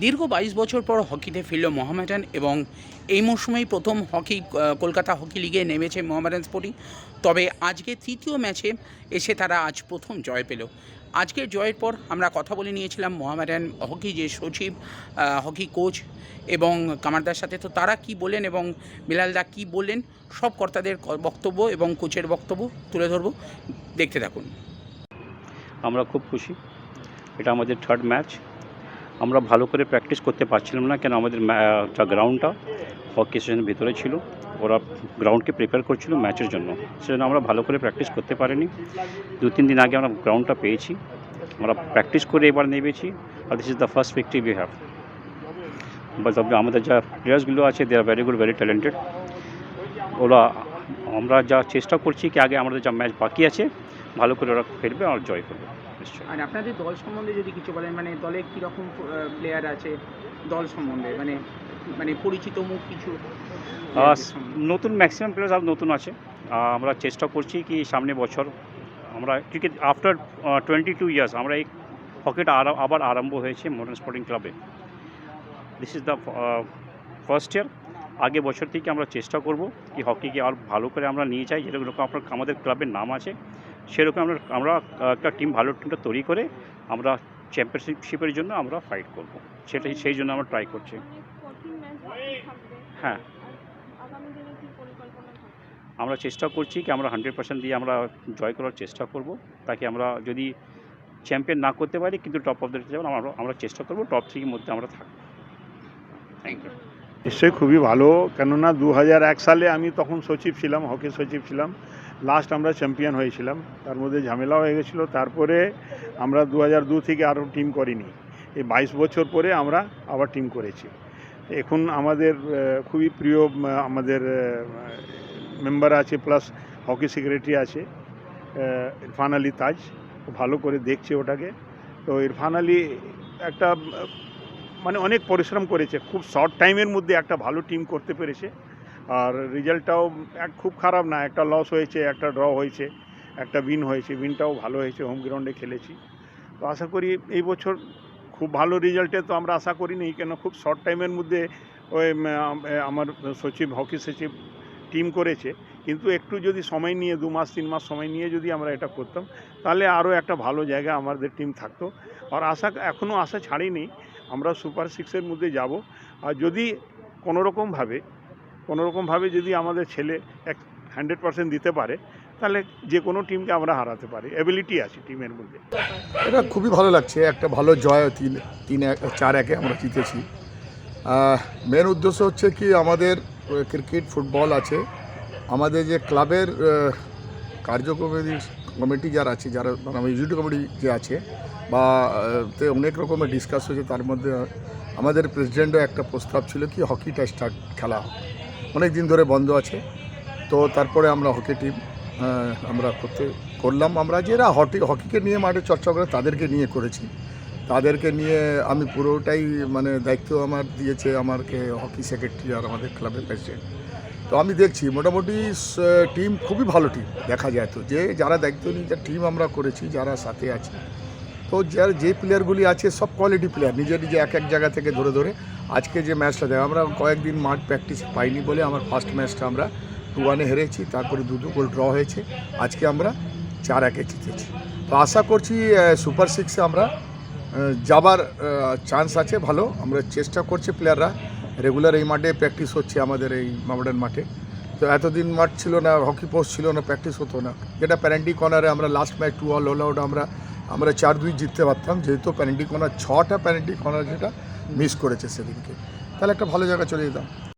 দীর্ঘ বাইশ বছর পর হকিতে ফিরল মোহামেডান এবং এই মরশুমেই প্রথম হকি কলকাতা হকি লিগে নেমেছে মোহামেডান স্পোর্টিং। তবে আজকে তৃতীয় ম্যাচে এসে তারা আজ প্রথম জয় পেল। আজকের জয়ের পর আমরা কথা বলে নিয়েছিলাম মোহামেডান হকি যে সচিব হকি কোচ এবং কামারদার সাথে। তো তারা কি বলেন এবং বিলালদা কি বললেন, সব কর্তাদের বক্তব্য এবং কোচের বক্তব্য তুলে ধরবো। দেখতে থাকুন। আমরা খুব খুশি। এটা আমাদের থার্ড ম্যাচ আমরা ভালো করে প্র্যাকটিস করতে পারছিলাম না কেন আমাদের গ্রাউন্ডটা হকি স্টেশনের ভিতরে ছিল, ওরা গ্রাউন্ডকে প্রিপেয়ার করছিল ম্যাচের জন্য। সেজন্য আমরা ভালো করে প্র্যাকটিস করতে পারিনি। দু, তিন দিন আগে আমরা গ্রাউন্ডটা পেয়েছি। আমরা প্র্যাকটিস করে এবার নেমেছি, আর this is the first victory we have but আমাদের যা প্লেয়ার্সগুলো আছে they are very good very talented ওরা, আমরা যা চেষ্টা করছি কি আগে আমাদের যা ম্যাচ বাকি আছে ভালো করে ওরা খেলবে আর জয় করবে নিশ্চয়ই। আর আপনাদের দল সম্বন্ধে যদি কিছু বলেন মানে দলে কীরকম প্লেয়ার আছে দল সম্বন্ধে? মানে মানে পরিচিত মুখ কিছু নতুন ম্যাক্সিমাম প্লেয়ার আর নতুন আছে। আমরা চেষ্টা করছি কি সামনে বছর আমরা cricket after twenty two years আমরা এই হকিটা আবার আরম্ভ হয়েছে মডার্ন স্পোর্টিং ক্লাবে this is the first year আগে বছর থেকে আমরা চেষ্টা করব কি হকিকে আর ভালো করে আমরা নিয়ে যাই যেরকম আপনার আমাদের ক্লাবের নাম আছে। সেরকম আমরা আমরা একটা টিম ভালো টিমটা তৈরি করে আমরা চ্যাম্পিয়নশিপের জন্য আমরা ফাইট করব। সেটাই, সেই জন্য আমরা ট্রাই করছি। হ্যাঁ। আমরা চেষ্টা করছি কি আমরা হান্ড্রেড পার্সেন্ট দিয়ে আমরা জয় করার চেষ্টা করব, তাকে আমরা যদি চ্যাম্পিয়ন না করতে পারি, কিন্তু টপ অফ দ্য যাব, আমরা আমরা চেষ্টা করব টপ থ্রির মধ্যে আমরা থাকব থ্যাংক ইউ নিশ্চয়ই খুবই ভালো, কেননা দু সালে আমি তখন সচিব ছিলাম, হকি সচিব ছিলাম। লাস্ট আমরা চ্যাম্পিয়ন হয়েছিলাম। তার মধ্যে ঝামেলা হয়ে গেছিল। তারপরে আমরা দু হাজার দু থেকে আরও টিম করিনি। এই বাইশ বছর পরে আমরা আবার টিম করেছি। এখন আমাদের খুবই প্রিয় আমাদের মেম্বার আছে প্লাস হকি সেক্রেটারি আছে ইরফান আলী তাজ। ভালো করে দেখছে ওটাকে। তো ইরফান আলী একটা মানে অনেক পরিশ্রম করেছে। খুব শর্ট টাইমের মধ্যে একটা ভালো টিম করতে পেরেছে। আর রেজাল্টটাও এক খুব খারাপ না, একটা লস হয়েছে, একটা ড্র হয়েছে, একটা উইন হয়েছে উইনটাও ভালো হয়েছে হোম গ্রাউন্ডে খেলেছি। তো আশা করি এই বছর খুব ভালো রেজাল্টে তো আমরা আশা করিনি, কেন খুব শর্ট টাইমের মধ্যে ওই আমার সচিব হকি সচিব টিম করেছে। কিন্তু একটু যদি সময় নিয়ে, দু মাস, তিন মাস সময় নিয়ে যদি আমরা এটা করতাম, তাহলে আরও একটা ভালো জায়গা আমাদের টিম থাকতো। আর আশা, এখনও আশা ছাড়িনি, আমরা সুপার সিক্সের মধ্যে যাব। আর যদি কোনোরকমভাবে কোনোরকমভাবে যদি আমাদের ছেলে এক হান্ড্রেড পার্সেন্ট দিতে পারে, তাহলে যে কোনো টিমকে আমরা হারাতে পারি। অ্যাবিলিটি আছে টিমের মধ্যে। এটা খুবই ভালো লাগছে, একটা ভালো জয় তিন তিন এক, চার একে আমরা জিতেছি। মেন উদ্দেশ্য হচ্ছে কি, আমাদের ক্রিকেট ফুটবল আছে। আমাদের যে ক্লাবের কার্যকরী কমিটি যারা আছে, যারা মানে এক্সিকিউটিভ কমিটি যে আছে, বা তে অনেক রকমের ডিসকাস হয়েছে, তার মধ্যে আমাদের প্রেসিডেন্টও একটা প্রস্তাব ছিল কি হকিটা স্টার্ট খেলা অনেক দিন ধরে বন্ধ আছে। তো তারপরে আমরা হকি টিম আমরা করতে, করলাম। আমরা যারা হকি, হকিকে নিয়ে মাঠে চর্চা করে তাদেরকে নিয়ে করেছি। তাদেরকে নিয়ে আমি পুরোটাই মানে দায়িত্ব আমার দিয়েছে আমাকে হকি সেক্রেটারি আর আমাদের ক্লাবের প্রেসিডেন্ট। তো আমি দেখছি মোটামুটি টিম খুবই ভালো টিম দেখা যায় তো। যে যারা দায়িত্ব নিয়ে, যে টিম আমরা করেছি, যারা সাথে আছে তো যার যে প্লেয়ারগুলি আছে, সব কোয়ালিটি প্লেয়ার নিজে নিজে এক এক জায়গা থেকে ধরে ধরে। আজকে যে ম্যাচটা দেয় আমরা কয়েকদিন মাঠ প্র্যাকটিস পাইনি বলে আমার ফার্স্ট ম্যাচটা আমরা টু ওয়ানে হেরেছি, তারপরে দু দু গোল ড্র হয়েছে। আজকে আমরা চার একে জিতেছি। তো আশা করছি সুপার সিক্সে আমরা যাবার চান্স আছে, ভালো। আমরা চেষ্টা করছি প্লেয়াররা রেগুলার এই মাঠে প্র্যাকটিস হচ্ছে আমাদের এই মডার্ন মাঠে। তো এতদিন মাঠ ছিল না হকি পোস্ট ছিল না প্র্যাকটিস হতো না। যেটা প্যারেন্টি কর্নারে আমরা last match two all all out আমরা আমরা চার দুই জিততে পারতাম, যেহেতু প্যানেলটি কর্নার ছটা প্যানেলটি কর্নার যেটা মিস করেছে সেদিনকে। তাহলে একটা ভালো জায়গা চলে যেতাম।